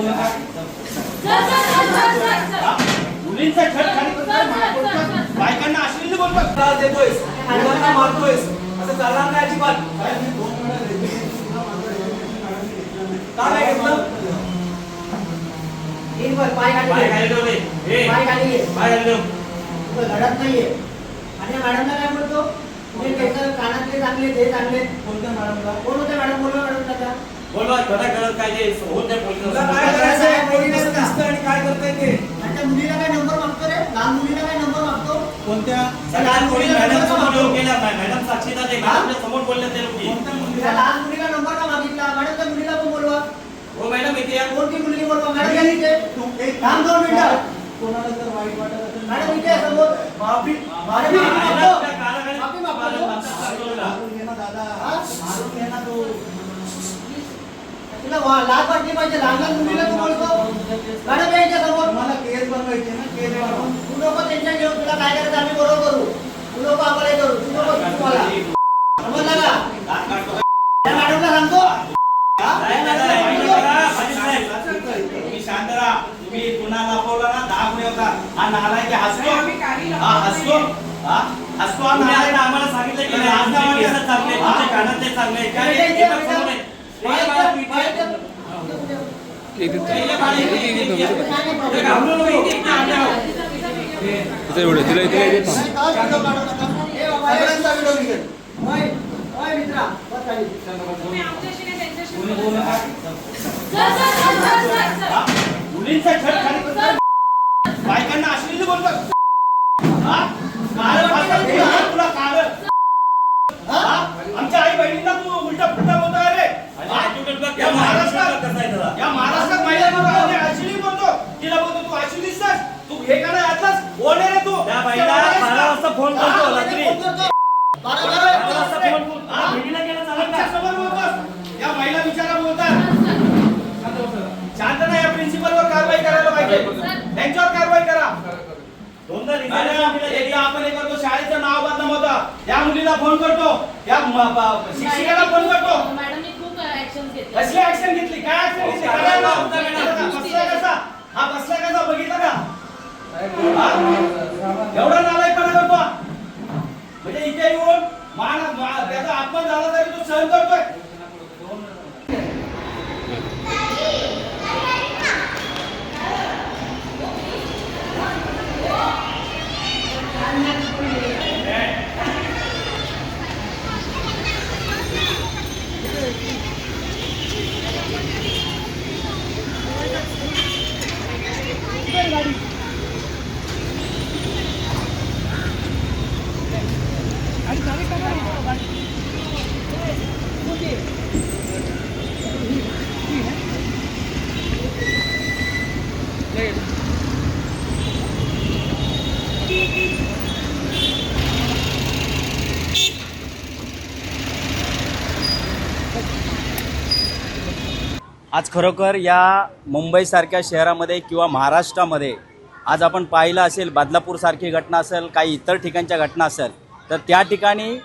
बोलू नका हा? मुलींचा छळ खाली करतोय, बायकांना अश्लील बोलतो त्रास देतोयस मुलांना मारतोयस असं चालणार नाही अजिबात का नाही घेतलं दिनभर पाय खाली पाय घे. खाली ठेव रे. ए, पाय खाली घे. पाय खाली ठेव. तुझं घडत नाहीये आणि मॅडमला काय म्हणतो केस कानातले चांगले ते चांगले कोणत्या मॅडमला कोण होते मॅडम बोलवा मॅडम दादा बोलवा खरं खरं काय जे होत नाही पोलिसांना. तुला काय आणि करताय ते आणि त्या मुलीला काय नंबर मागतो रे लहान मुलीला काय नंबर मागतो कोणत्या सगळ्या मुली मॅडम समोर येऊन गेल्या मॅडम साक्षीदार आहे मॅडमच्या समोर बोलल्या ते लोकी कोणत्या त्या मुलीला लहान मुलीला नंबर का मागितला मॅडम त्या मुलीला पण बोलवा हो मॅडम इथे या कोणती मुलगी बोलवा मॅडम या इथे तू एक थांब दोन मिनिटं कोणाला जर वाईट वाटत असेल मॅडम इथे आहे समोर माफी माफी माफी मागतो. कानाखाली- माफी मागतो. मारून घे ना दादा हा? मारून तू तुला वा- लाज वाटली पाहिजे. लहान लहान मुलीला तू बोलतो मॅडम या इथे समोर. तुम्हाला केस बनवायचे ना केस बनवून तू नको टेन्शन घेऊ तुला काय करायचं आम्ही बरोबर करू. तू आम्हाला करू तुम्हाला समजलं का? मॅडमला सांगतो. शांत राहा. तुम्ही गुन्हा दाखवला ना दहा गुन्हे होता. हा नालायक आहे, हसतो. हा हसतो. हा? हसतो. हा नालायक आम्हाला सांगितलं की वाटत. केस चांगले, हा? तुमचे कानातले चांगले, काय तिचा व्हिडिओ तिला तिला इथे थांब नाही, काच व्हिडिओ काढू नका. ए बाबा, हे सगळ्यांचा व्हिडिओ निघेल. ओय, ओय मित्रा, बस खाली. कोणी बोलू नका. हा? मुलींचा छळ खाली करतोय, बायकांना अश्लील बोलतो हा? काळं फासलं ते हा तुला काळं. हा? आमच्या आई बहिणींना तू उलटा पुलटा बोलतोय रे आणि हा? attitude बघ, या attitude महाराष्ट्रात कसा आहे त्याचा? या महाराष्ट्रात महिला अश्लील बोलतो तिला बोलतो तू अशी दिसतस तू हे का नाही यातलाच कोण आहे रे तू? त्या बाईला बारा वाजता फोन करतो हा? रात्री. फोन करतो. बारा- बारा बारा- वाजता फोन करतो. हा? बहिणीला केलं चालेल. आमच्या का? समोर बोलतोस. या महिला विचारा बोलतात शांत नाही या प्रिन्सिपल वर कारवाई करायला पाहिजे. त्यांच्यावर कारवाई करा. दोनदा मॅडम. एकदा आपण हे करतो शाळेचं नाव बदनाम होतं. या मुलीला फोन करतो. या म- ब- शिक्षिकेला फोन करतो. मॅडमनी खूप ऍक्शन घेतले. कसली ऍक्शन घेतली? काय ऍक्शन घेतली? काय? बसला कसा? हा बसला कसा? बघितलं का? हा? एवढा नालायकपणा करतो हा? म्हणजे इथे येऊन मान मा- त्याचा अपमान झाला तरी तो सहन करतोय आज खरोखर या मुंबईसारख्या शहरामध्ये किंवा महाराष्ट्रामध्ये आज आपण पाहिलं असेल बदलापूरसारखी घटना असेल काही इतर ठिकाणच्या घटना असेल तर त्या ठिकाणी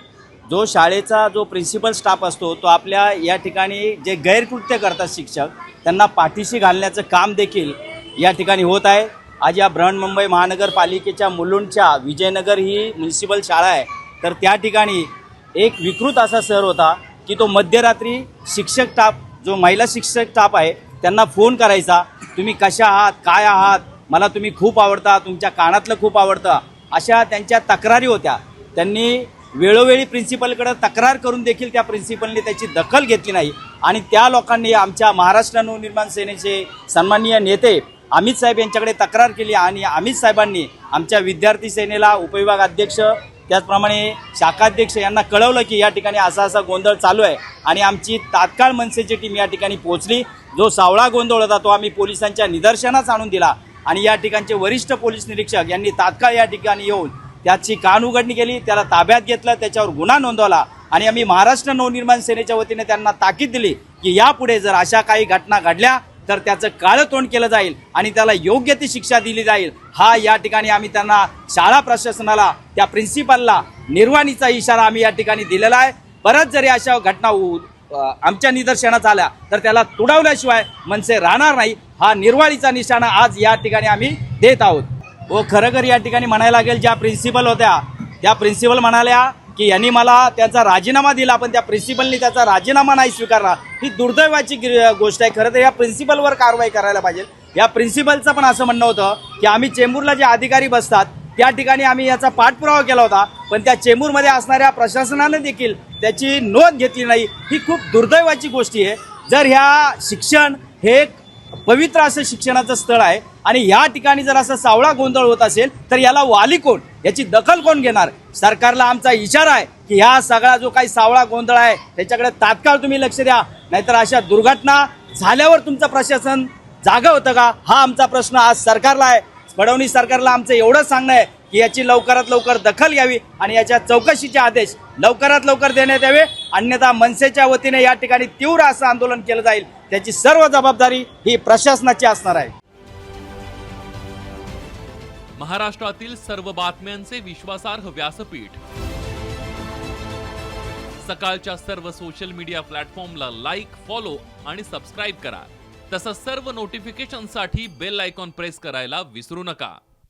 जो शाळेचा जो प्रिन्सिपल स्टाफ असतो तो आपल्या या ठिकाणी जे गैरकृत्य करतात शिक्षक त्यांना पाठीशी घालण्याचं काम देखील या ठिकाणी होत आहे. आज या बृहन्मुंबई महानगरपालिकेच्या मुलुंडच्या विजयनगर ही म्युन्सिपल शाळा आहे. तर त्या ठिकाणी एक विकृत असा सर होता की तो मध्यरात्री शिक्षक स्टाफ जो महिला शिक्षक स्टाफ आहे त्यांना फोन करायचा तुम्ही कशा आहात? काय आहात? मला तुम्ही खूप आवडता तुमच्या कानातलं खूप आवडतं. अशा त्यांच्या तक्रारी होत्या. त्यांनी वेळोवेळी प्रिन्सिपलकडे तक्रार करून देखील त्या प्रिन्सिपलने त्याची दखल घेतली नाही. आणि त्या लोकांनी आमच्या महाराष्ट्र नवनिर्माण सेनेचे सन्माननीय नेते अमित साहेब यांच्याकडे तक्रार केली आणि अमित साहेबांनी आमच्या विद्यार्थी सेनेला उपविभाग अध्यक्ष त्याचप्रमाणे शाखाध्यक्ष यांना कळवलं की या ठिकाणी असा असा गोंधळ चालू आहे आणि आमची तात्काळ मनसेची टीम या ठिकाणी पोहोचली. जो सावळा गोंधळ होता तो आम्ही पोलिसांच्या निदर्शनास आणून दिला आणि या ठिकाणचे वरिष्ठ पोलीस निरीक्षक यांनी तात्काळ या ठिकाणी येऊन त्याची कान उघडणी केली त्याला ताब्यात घेतलं त्याच्यावर गुन्हा नोंदवला आणि आम्ही महाराष्ट्र नवनिर्माण सेनेच्या वतीने त्यांना ताकीद दिली की यापुढे जर अशा काही घटना घडल्या तर त्याचं काळं तोंड केलं जाईल आणि त्याला योग्य ती शिक्षा दिली जाईल. हा या ठिकाणी आम्ही त्यांना शाळा प्रशासनाला त्या प्रिन्सिपलला निर्वाणीचा इशारा आम्ही या ठिकाणी दिलेला आहे. परत जरी अशा घटना आमच्या निदर्शनात आल्या तर त्याला तुडवल्याशिवाय मनसे राहणार नाही. हा निर्वाळीचा निशाणा आज या ठिकाणी आम्ही देत आहोत. व खरं या ठिकाणी म्हणायला लागेल ज्या प्रिन्सिपल होत्या त्या प्रिन्सिपल म्हणाल्या की यांनी मला त्याचा राजीनामा दिला पण त्या प्रिन्सिपलनी त्याचा राजीनामा नाही स्वीकारला. ही दुर्दैवाची गोष्ट आहे. खरं तर या प्रिन्सिपलवर कारवाई करायला पाहिजे. या प्रिन्सिपलचं पण असं म्हणणं होतं की आम्ही चेंबूरला जे अधिकारी बसतात त्या ठिकाणी आम्ही याचा पाठपुरावा केला होता पण त्या चेंबूरमध्ये असणाऱ्या प्रशासनाने देखील त्याची नोंद घेतली नाही. ही खूप दुर्दैवाची गोष्टी आहे. जर ह्या शिक्षण हे पवित्र असं शिक्षणाचं स्थळ आहे. आणि या ठिकाणी जर असं सावळा गोंधळ होत असेल तर याला वाली कोण? याची दखल कोण घेणार? सरकारला आमचा इशारा आहे की ह्या सगळा जो काही सावळा गोंधळ आहे त्याच्याकडे तात्काळ तुम्ही लक्ष द्या. नाहीतर अशा दुर्घटना झाल्यावर तुमचं प्रशासन जागा होतं का? हा आमचा प्रश्न आज सरकारला आहे. फडणवीस सरकारला आमचं एवढंच सांगणं आहे. की याची लवकरात लवकर दखल घ्यावी आणि याच्या चौकशीचे आदेश लवकरात लवकर देण्यात यावे. अन्यथा मनसेच्या वतीने या ठिकाणी तीव्र असं आंदोलन केलं जाईल. त्याची सर्व जबाबदारी ही प्रशासनाची असणार आहे. महाराष्ट्रातील सर्व बातम्यांचे विश्वासार्ह व्यासपीठ. सकाळच्या सर्व सोशल मीडिया प्लॅटफॉर्मला लाईक फॉलो आणि सबस्क्राईब करा. तसंच सर्व नोटिफिकेशनसाठी बेल आयकॉन प्रेस करायला विसरू नका.